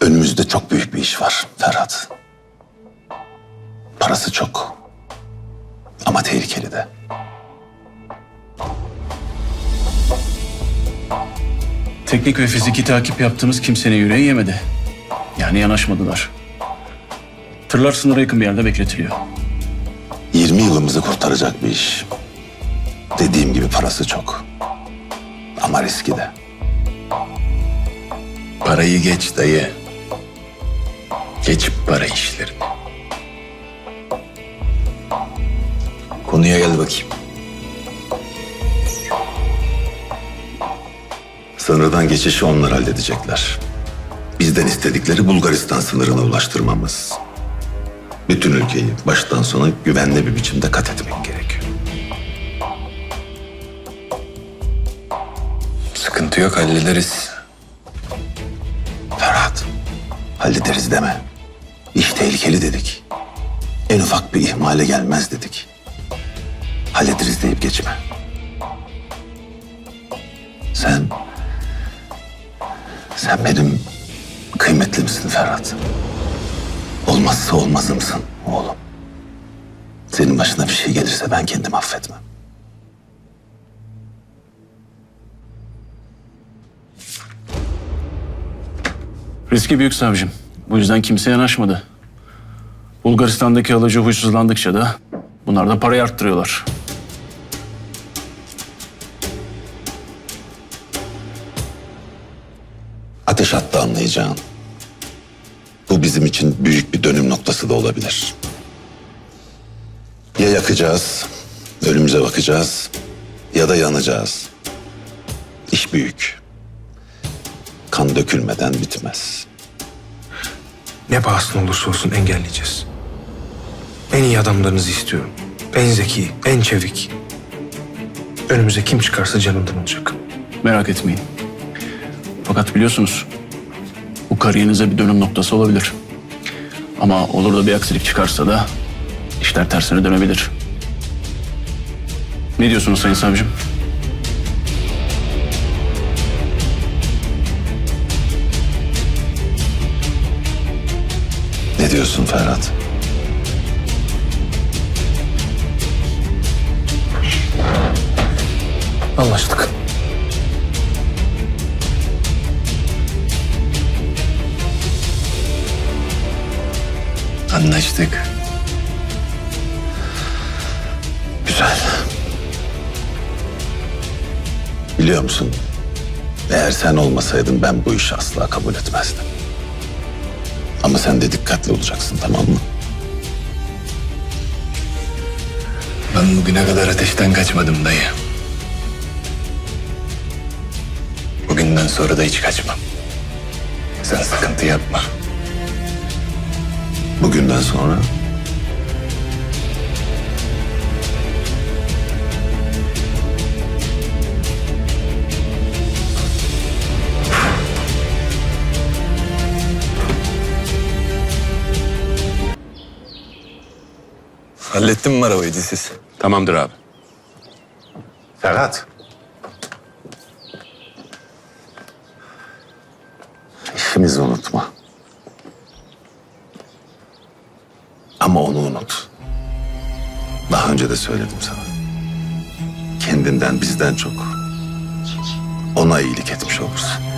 Önümüzde çok büyük bir iş var Ferhat. Parası çok. Ama tehlikeli de. Teknik ve fiziki takip yaptığımız kimsenin yüreği yemedi. Yani yanaşmadılar. Tırlar sınıra yakın bir yerde bekletiliyor. 20 yılımızı kurtaracak bir iş. Dediğim gibi parası çok. Ama riski de. Parayı geç dayı. Geç para işlerini. Konuya gel bakayım. Sınırdan geçişi onlar halledecekler. Bizden istedikleri Bulgaristan sınırına ulaştırmamız. Bütün ülkeyi baştan sona güvenli bir biçimde kat etmek gerekiyor. Sıkıntı yok hallederiz. Ferhat, hallederiz deme. İş tehlikeli dedik. En ufak bir ihmale gelmez dedik. Hallederiz deyip geçme. Sen... Sen benim kıymetlimsin Ferhat. Olmazsa olmazımsın oğlum. Senin başına bir şey gelirse ben kendimi affetmem. Riski büyük savcım. Bu yüzden kimse yanaşmadı. Bulgaristan'daki alıcı huysuzlandıkça da bunlar da parayı arttırıyorlar. Ateş attı anlayacağın. Bu bizim için büyük bir dönüm noktası da olabilir. Ya yakacağız, ölümüze bakacağız ya da yanacağız. İş büyük. Kan dökülmeden bitmez. Ne pahasına olursa olsun engelleyeceğiz. En iyi adamlarınızı istiyorum. En zeki, en çevik. Önümüze kim çıkarsa canından olacak. Merak etmeyin. Fakat biliyorsunuz bu kariyerinize bir dönüm noktası olabilir. Ama olur da bir aksilik çıkarsa da işler tersine dönebilir. Ne diyorsunuz Sayın Savcım? Ne diyorsun Ferhat? Anlaştık. Anlaştık. Güzel. Biliyor musun? Eğer sen olmasaydın ben bu işi asla kabul etmezdim. Ama sen de dikkatli olacaksın tamam mı? Ben bugüne kadar ateşten kaçmadım dayı. Bugünden sonra da hiç kaçmam. Sen sıkıntı yapma. Bugünden sonra Hallettin mi arabayı siz? Tamamdır abi. Ferhat. İşimizi unutma. Ama onu unut. Daha önce de söyledim sana. Kendinden bizden çok ona iyilik etmiş olursun.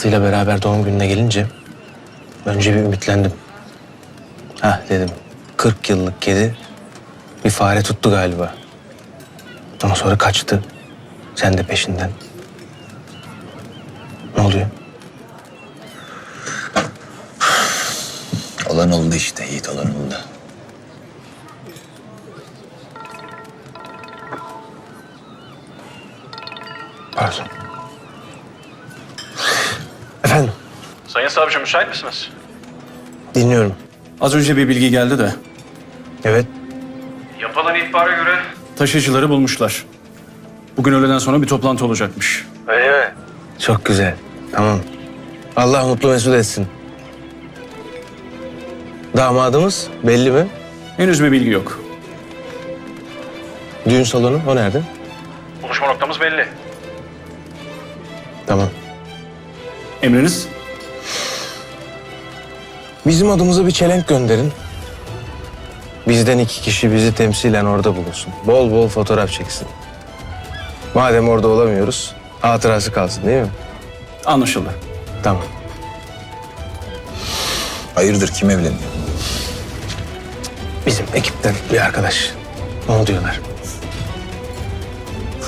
Aslı ile beraber doğum gününe gelince önce bir ümitlendim. Hah dedim. 40 yıllık kedi bir fare tuttu galiba. Ama sonra kaçtı. Sen de peşinden. Ne oluyor? Olan oldu işte Yiğit olan oldu. Pardon. Efendim, Sayın Savcım müsait misiniz? dinliyorum. Az önce bir bilgi geldi de Evet, Yapılan ihbara göre... Taşıyıcıları bulmuşlar. Bugün öğleden sonra bir toplantı olacakmış. çok güzel. Tamam. Allah mutlu mesut etsin. Damadımız belli mi? Henüz bir bilgi yok. Düğün salonu o nerede? Buluşma noktamız belli. Tamam. Emriniz? Bizim adımıza bir çelenk gönderin. Bizden iki kişi bizi temsilen orada bulunsun. Bol bol fotoğraf çeksin. Madem orada olamıyoruz, hatırası kalsın değil mi? Anlaşıldı. Tamam. Hayırdır kim evleniyor? Bizim ekipten bir arkadaş. Onu diyorlar.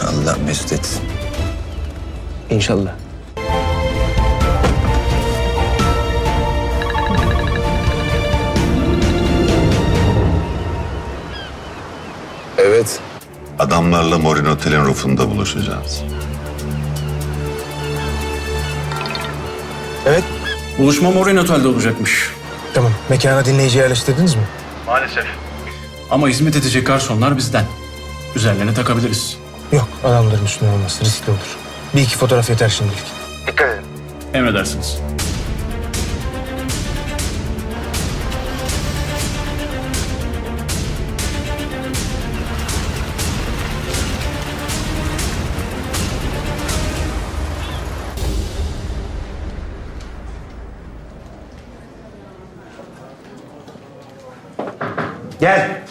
Allah mesut etsin. İnşallah. Adamlarla Morin Otel'in rufunda buluşacağız. Evet. Buluşma Morin Otel'de olacakmış. Tamam. Mekana dinleyici yerleştirdiniz mi? Maalesef. Ama hizmet edecek garsonlar bizden. Üzerlerine takabiliriz. Yok. Adamların üstüne olmaz. Riskli olur. Bir iki fotoğraf yeter şimdilik. Emredersiniz. Gel.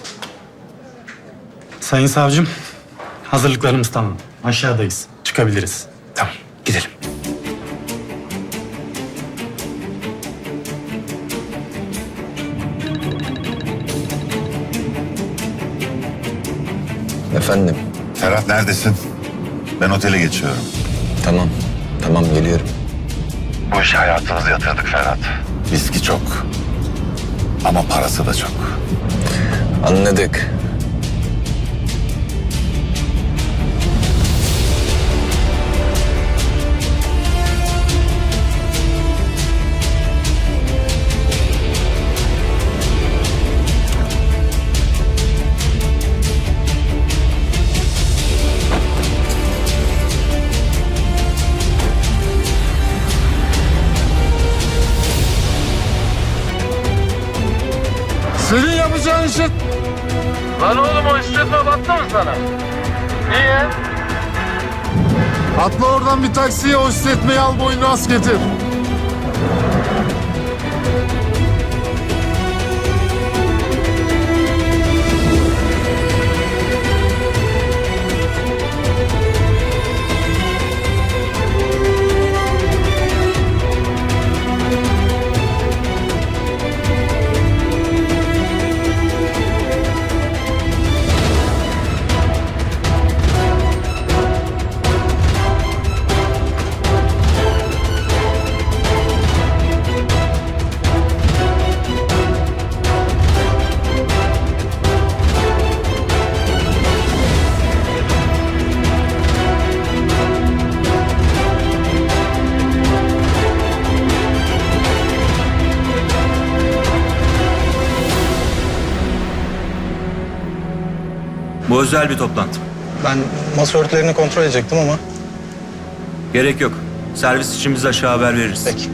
Sayın savcım, hazırlıklarımız tamam. Aşağıdayız. Çıkabiliriz. Tamam. Gidelim. Efendim. Ferhat neredesin? Ben otele geçiyorum. Tamam. Tamam geliyorum. Bu işe hayatımızı yatırdık Ferhat. Riski çok. Ama parası da çok. Anladık. Senin yapacağın işe... Lan oğlum o işletme battı mı sana? Niye? Atla oradan bir taksiye o işletmeyi al boyunu as getir. Özel bir toplantı. Ben masa örtülerini kontrol edecektim ama... Gerek yok. Servis için biz aşağı haber veririz. Peki.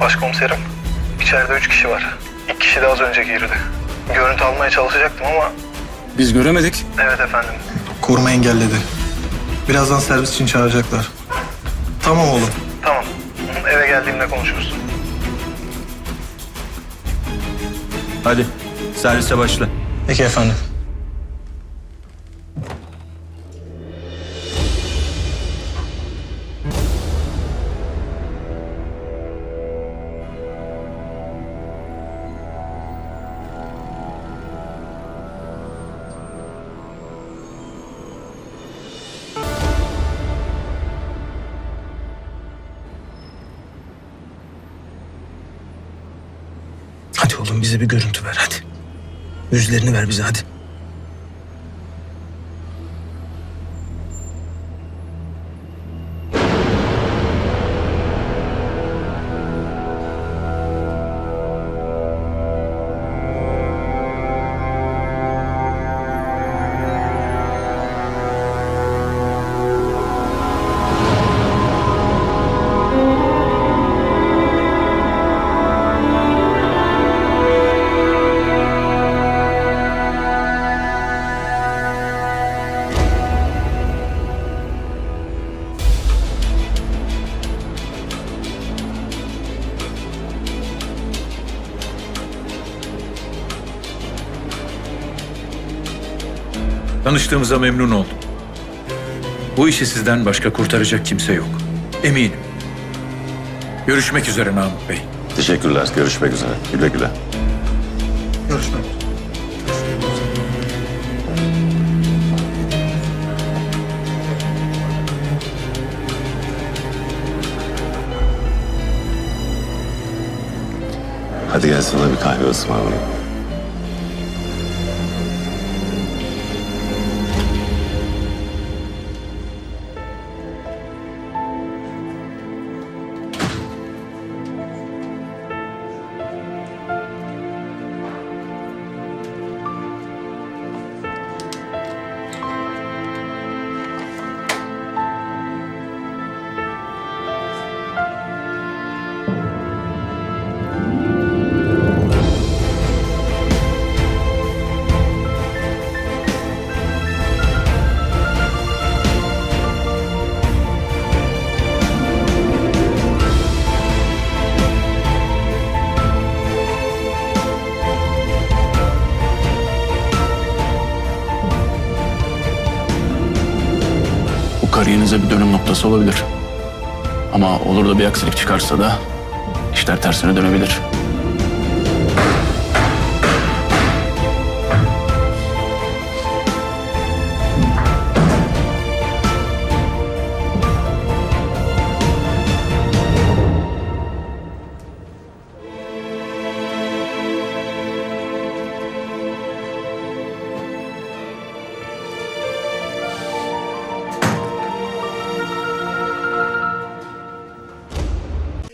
Başkomiserim, içeride üç kişi var. İki kişi de az önce girdi. Görüntü almaya çalışacaktım ama Biz göremedik. evet efendim. Koruma engelledi. Birazdan servis için çağıracaklar. Tamam oğlum. Tamam, Hı, eve geldiğimde konuşuruz. Hadi servise başla. Peki efendim. Oğlum bize bir görüntü ver hadi. Yüzlerini ver bize hadi. Tanıştığımıza memnun oldum. Bu işi sizden başka kurtaracak kimse yok. Eminim. Görüşmek üzere Namık Bey. Teşekkürler. Görüşmek üzere. Güle güle. Görüşmek üzere. Hadi gel sana bir kahve ısmarlayayım. Kariyerinize bir dönüm noktası olabilir. Ama olur da bir aksilik çıkarsa da işler tersine dönebilir.